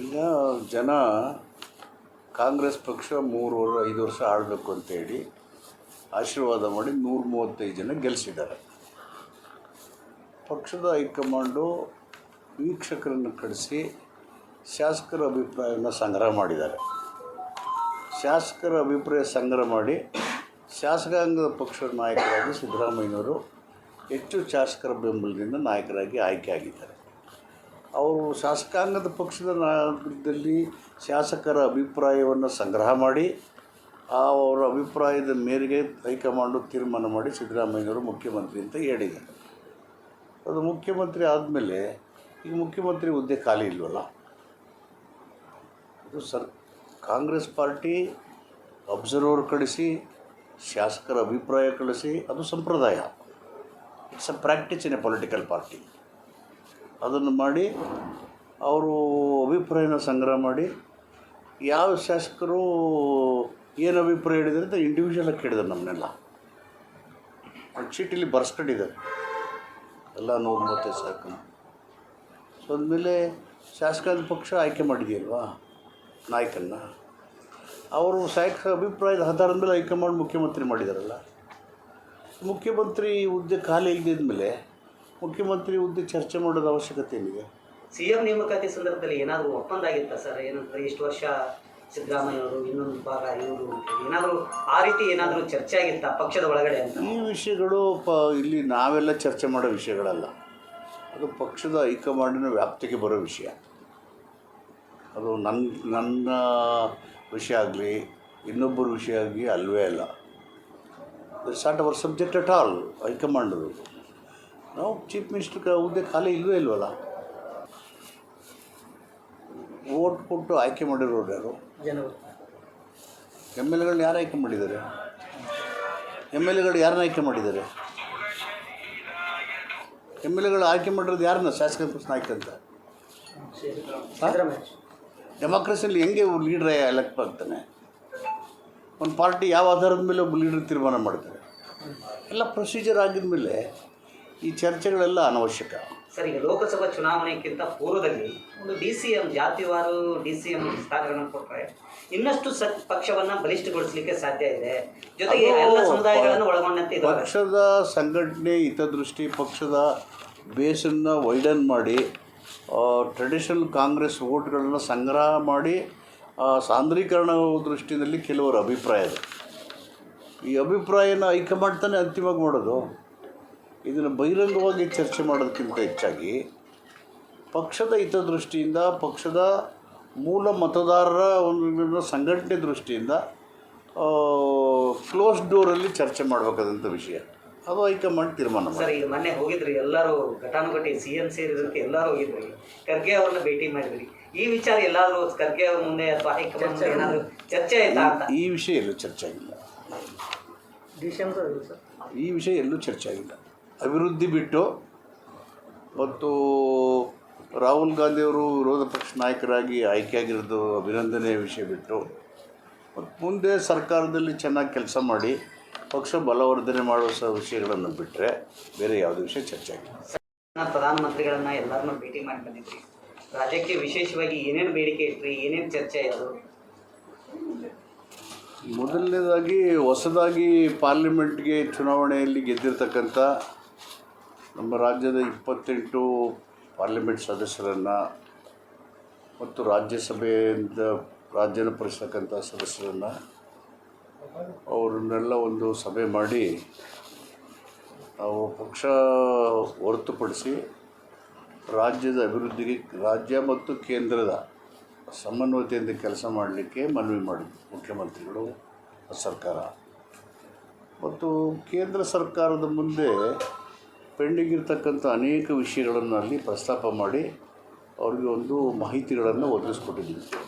ಈಗ ಜನ ಕಾಂಗ್ರೆಸ್ ಪಕ್ಷ ಮೂರು ವರ್ಷ, ಐದು ವರ್ಷ ಆಳಬೇಕು ಅಂತೇಳಿ ಆಶೀರ್ವಾದ ಮಾಡಿ ನೂರ ಮೂವತ್ತೈದು ಜನ ಗೆಲ್ಲಿಸಿದ್ದಾರೆ ಪಕ್ಷದ ಹೈಕಮಾಂಡು ವೀಕ್ಷಕರನ್ನು ಕಳಿಸಿ ಶಾಸಕರ ಅಭಿಪ್ರಾಯವನ್ನು ಸಂಗ್ರಹ ಮಾಡಿದ್ದಾರೆ. ಶಾಸಕರ ಅಭಿಪ್ರಾಯ ಸಂಗ್ರಹ ಮಾಡಿ ಶಾಸಕಾಂಗದ ಪಕ್ಷದ ನಾಯಕರಾಗಿ ಸಿದ್ದರಾಮಯ್ಯನವರು ಹೆಚ್ಚು ಶಾಸಕರ ಬೆಂಬಲದಿಂದ ನಾಯಕರಾಗಿ ಆಯ್ಕೆ ಆಗಿದ್ದಾರೆ. ಅವರು ಶಾಸಕಾಂಗದ ಪಕ್ಷದ ನಾಯಕರಲ್ಲಿ ಶಾಸಕರ ಅಭಿಪ್ರಾಯವನ್ನು ಸಂಗ್ರಹ ಮಾಡಿ, ಆ ಅವರ ಅಭಿಪ್ರಾಯದ ಮೇರೆಗೆ ಹೈಕಮಾಂಡು ತೀರ್ಮಾನ ಮಾಡಿ ಸಿದ್ದರಾಮಯ್ಯನವರು ಮುಖ್ಯಮಂತ್ರಿ ಅಂತ ಹೇಳಿದ್ದಾರೆ. ಅದು ಮುಖ್ಯಮಂತ್ರಿ ಆದಮೇಲೆ, ಈಗ ಮುಖ್ಯಮಂತ್ರಿ ಹುದ್ದೆ ಖಾಲಿ ಇಲ್ವಲ್ಲ? ಅದು ಸರ್, ಕಾಂಗ್ರೆಸ್ ಪಾರ್ಟಿ ಅಬ್ಸರ್ವರ್ ಕಳಿಸಿ, ಶಾಸಕರ ಅಭಿಪ್ರಾಯ ಕಳಿಸಿ, ಅದು ಸಂಪ್ರದಾಯ. It's a practice in a political party ಅದನ್ನು ಮಾಡಿ ಅವರು ಅಭಿಪ್ರಾಯನ ಸಂಗ್ರಹ ಮಾಡಿ ಯಾವ ಶಾಸಕರು ಏನು ಅಭಿಪ್ರಾಯ ಹೇಳಿದ್ದಾರೆ ಅಂತ ಇಂಡಿವಿಜುವಲಾಗಿ ಕೇಳಿದ್ದಾರೆ ನಮ್ಮನ್ನೆಲ್ಲ. ಚೀಟಿಲಿ ಬರ್ಸ್ಕೊಂಡಿದ್ದಾರೆ. ಎಲ್ಲ ನೂರ ಮೂವತ್ತೈದು ಸಾಕು ಸೊ ಅಂದಮೇಲೆ ಶಾಸಕಾಂಗ ಪಕ್ಷ ಆಯ್ಕೆ ಮಾಡಿದೆಯಲ್ವಾ? ನಾಯಕನ್ನ. ಅವರು ಶಾಸಕ ಅಭಿಪ್ರಾಯದ ಆಧಾರದ ಮೇಲೆ ಹೈಕಮಾಂಡ್ ಮುಖ್ಯಮಂತ್ರಿ ಮಾಡಿದಾರಲ್ಲ. ಮುಖ್ಯಮಂತ್ರಿ ಹುದ್ದೆ ಖಾಲಿ ಇಲ್ಲದಿದ್ದ ಮೇಲೆ ಮುಖ್ಯಮಂತ್ರಿ ಹುದ್ದೆ ಚರ್ಚೆ ಮಾಡೋದು ಅವಶ್ಯಕತೆ ಏನಿದೆ ಸಿ ಎಂ ನೇಮಕಾತಿ ಸಂದರ್ಭದಲ್ಲಿ ಏನಾದರೂ ಒಪ್ಪಂದ ಆಗಿತ್ತಾ ಸರ್? ಏನಂತ ಇಷ್ಟು ವರ್ಷ ಸಿದ್ದರಾಮಯ್ಯ ಅವರು ಇನ್ನೊಂದು ಭಾಗ ಇವರು ಏನಾದರೂ ಆ ರೀತಿ ಏನಾದರೂ ಚರ್ಚೆ ಆಗಿತ್ತಾ ಪಕ್ಷದ ಒಳಗಡೆ ಅಂತ? ಈ ವಿಷಯಗಳು ಪ ಇಲ್ಲಿ ನಾವೆಲ್ಲ ಚರ್ಚೆ ಮಾಡೋ ವಿಷಯಗಳಲ್ಲ. ಅದು ಪಕ್ಷದ ಹೈಕಮಾಂಡಿನ ವ್ಯಾಪ್ತಿಗೆ ಬರೋ ವಿಷಯ. ಅದು ನನ್ನ ನನ್ನ ವಿಷಯ ಆಗಲಿ ಇನ್ನೊಬ್ಬರ ವಿಷಯ ಆಗಲಿ ಅಲ್ವೇ ಅಲ್ಲ. It's not our subject at all ಹೈಕಮಾಂಡದು ನಾವು ಚೀಫ್ ಮಿನಿಸ್ಟರ್ ಹುದ್ದೆ ಖಾಲಿ ಇಲ್ವೇ ಇಲ್ವಲ್ಲ? ಓಟ್ ಕೊಟ್ಟು ಆಯ್ಕೆ ಮಾಡಿರೋರು ಯಾರು? ಎಂ ಎಲ್ ಎಗಳನ್ನ ಯಾರು ಆಯ್ಕೆ ಮಾಡಿದ್ದಾರೆ? ಎಂ ಎಲ್ ಎಗಳು ಯಾರನ್ನ ಆಯ್ಕೆ ಮಾಡಿದ್ದಾರೆ? ಎಂ ಎಲ್ ಎಗಳು ಆಯ್ಕೆ ಮಾಡಿರೋದು ಯಾರನ್ನ ಶಾಸಕ ಪಕ್ಷ ನಾಯಕ ಅಂತ? ಡೆಮಾಕ್ರಸಿಯಲ್ಲಿ ಹೆಂಗೆ ಲೀಡ್ರ್ ಎಲೆಕ್ಟ್ ಆಗ್ತಾನೆ? ಒಂದು ಪಾರ್ಟಿ ಯಾವ ಆಧಾರದ ಮೇಲೆ ಒಬ್ಬ ಲೀಡರ್ ತೀರ್ಮಾನ ಮಾಡ್ತಾರೆ? ಎಲ್ಲ ಪ್ರೊಸೀಜರ್ ಆಗಿದ ಮೇಲೆ ಈ ಚರ್ಚೆಗಳೆಲ್ಲ ಅನವಶ್ಯಕ. ಸರಿ ಈಗ ಲೋಕಸಭಾ ಚುನಾವಣೆಗಿಂತ ಪೂರ್ವದಲ್ಲಿ ಒಂದು ಡಿ ಸಿ ಎಂ ಜಾತಿವಾರು ಡಿ ಸಿ ಎಂ ಸ್ಥಾನಗಳನ್ನು ಕೊಟ್ಟರೆ ಇನ್ನಷ್ಟು ಸ ಪಕ್ಷವನ್ನು ಬಲಿಷ್ಠಗೊಳಿಸಲಿಕ್ಕೆ ಸಾಧ್ಯ ಇದೆ. ಜೊತೆಗೆ ಎಲ್ಲ ಸಮುದಾಯಗಳನ್ನು ಒಳಗೊಂಡಂತೆ ಇದೆ ಪಕ್ಷದ ಸಂಘಟನೆ ಹಿತದೃಷ್ಟಿ ಪಕ್ಷದ ಬೇಸನ್ನ ವೈಡನ್ ಮಾಡಿ ಟ್ರೆಡಿಷನಲ್ ಕಾಂಗ್ರೆಸ್ ವೋಟ್ಗಳನ್ನು ಸಂಗ್ರಹ ಮಾಡಿ ಸಾಂದ್ರೀಕರಣ ದೃಷ್ಟಿಯಲ್ಲಿ ಕೆಲವರ ಅಭಿಪ್ರಾಯ ಇದೆ. ಈ ಅಭಿಪ್ರಾಯನ ಹೈಕಮಾಂಡ್ ತಾನೇ ಅಂತಿಮವಾಗಿ ಮಾಡೋದು. ಇದನ್ನು ಬಹಿರಂಗವಾಗಿ ಚರ್ಚೆ ಮಾಡೋದಕ್ಕಿಂತ ಹೆಚ್ಚಾಗಿ ಪಕ್ಷದ ಹಿತದೃಷ್ಟಿಯಿಂದ ಪಕ್ಷದ ಮೂಲ ಮತದಾರರ ಒಂದು ಸಂಘಟನೆ ದೃಷ್ಟಿಯಿಂದ ಕ್ಲೋಸ್ ಡೋರಲ್ಲಿ ಚರ್ಚೆ ಮಾಡಬೇಕಾದಂಥ ವಿಷಯ. ಅದು ಹೈಕಮಾಂಡ್ ತೀರ್ಮಾನ ಮಾಡಿ ಸರ್ ಈಗ ಮೊನ್ನೆ ಹೋಗಿದ್ರಿ ಎಲ್ಲರೂ ಘಟಾನುಘಟಿ ಸಿ ಎಂ ಸೇರಿದಂತೆ ಎಲ್ಲರೂ ಹೋಗಿದ್ರಿ. ಖರ್ಗೆ ಅವ್ರನ್ನ ಭೇಟಿ ಮಾಡಿದ್ರಿ. ಈ ವಿಚಾರ ಎಲ್ಲಾದರೂ ಖರ್ಗೆ ಅವ್ರ ಮುಂದೆ ಅಥವಾ ಹೈಕಮಾಂಡ್ ಮುಂದೆ ಏನಾದರೂ ಚರ್ಚೆ ಆಯ್ತಾ ಅಂತ? ಈ ವಿಷಯ ಎಲ್ಲೂ ಚರ್ಚೆ ಆಗಿಲ್ಲ. ಈ ವಿಷಯ ಎಲ್ಲೂ ಚರ್ಚೆ ಆಗಿಲ್ಲ. ಅಭಿವೃದ್ಧಿ ಬಿಟ್ಟು ಮತ್ತು ರಾಹುಲ್ ಗಾಂಧಿಯವರು ವಿರೋಧ ಪಕ್ಷ ನಾಯಕರಾಗಿ ಆಯ್ಕೆಯಾಗಿರೋದು ಅಭಿನಂದನೆಯ ವಿಷಯ ಬಿಟ್ಟು ಮತ್ತು ಮುಂದೆ ಸರ್ಕಾರದಲ್ಲಿ ಚೆನ್ನಾಗಿ ಕೆಲಸ ಮಾಡಿ ಪಕ್ಷ ಬಲವರ್ಧನೆ ಮಾಡುವ ಸ ವಿಷಯಗಳನ್ನು ಬಿಟ್ಟರೆ ಬೇರೆ ಯಾವುದೇ ವಿಷಯ ಚರ್ಚೆ ಆಗಿಲ್ಲ. ಪ್ರಧಾನಮಂತ್ರಿಗಳನ್ನು ಎಲ್ಲರನ್ನೂ ಭೇಟಿ ಮಾಡಿ ಬಂದಿದ್ರಿ. ರಾಜ್ಯಕ್ಕೆ ವಿಶೇಷವಾಗಿ ಏನೇನು ಬೇಡಿಕೆ ಇಟ್ರಿ ಏನೇನು ಚರ್ಚೆ ಆಯಿತು? ಮೊದಲನೇದಾಗಿ ಹೊಸದಾಗಿ ಪಾರ್ಲಿಮೆಂಟ್ಗೆ ಚುನಾವಣೆಯಲ್ಲಿ ಗೆದ್ದಿರ್ತಕ್ಕಂಥ ನಮ್ಮ ರಾಜ್ಯದ ಇಪ್ಪತ್ತೆಂಟು ಪಾರ್ಲಿಮೆಂಟ್ ಸದಸ್ಯರನ್ನು ಮತ್ತು ರಾಜ್ಯಸಭೆಯಿಂದ ರಾಜ್ಯನ ಭರಿಸ್ತಕ್ಕಂಥ ಸದಸ್ಯರನ್ನು ಅವರನ್ನೆಲ್ಲ ಒಂದು ಸಭೆ ಮಾಡಿ ನಾವು ಪಕ್ಷ ಹೊರತುಪಡಿಸಿ ರಾಜ್ಯದ ಅಭಿವೃದ್ಧಿಗೆ ರಾಜ್ಯ ಮತ್ತು ಕೇಂದ್ರದ ಸಮನ್ವಯತೆಯಿಂದ ಕೆಲಸ ಮಾಡಲಿಕ್ಕೆ ಮನವಿ ಮಾಡಿದ್ವಿ ಮುಖ್ಯಮಂತ್ರಿಗಳು ಸರ್ಕಾರ. ಮತ್ತು ಕೇಂದ್ರ ಸರ್ಕಾರದ ಮುಂದೆ ಪೆಂಡಿಂಗ್ ಇರ್ತಕ್ಕಂಥ ಅನೇಕ ವಿಷಯಗಳನ್ನು ಅಲ್ಲಿ ಪ್ರಸ್ತಾಪ ಮಾಡಿ ಅವ್ರಿಗೆ ಒಂದು ಮಾಹಿತಿಗಳನ್ನು ಒದಗಿಸ್ಕೊಟ್ಟಿದ್ದೀವಿ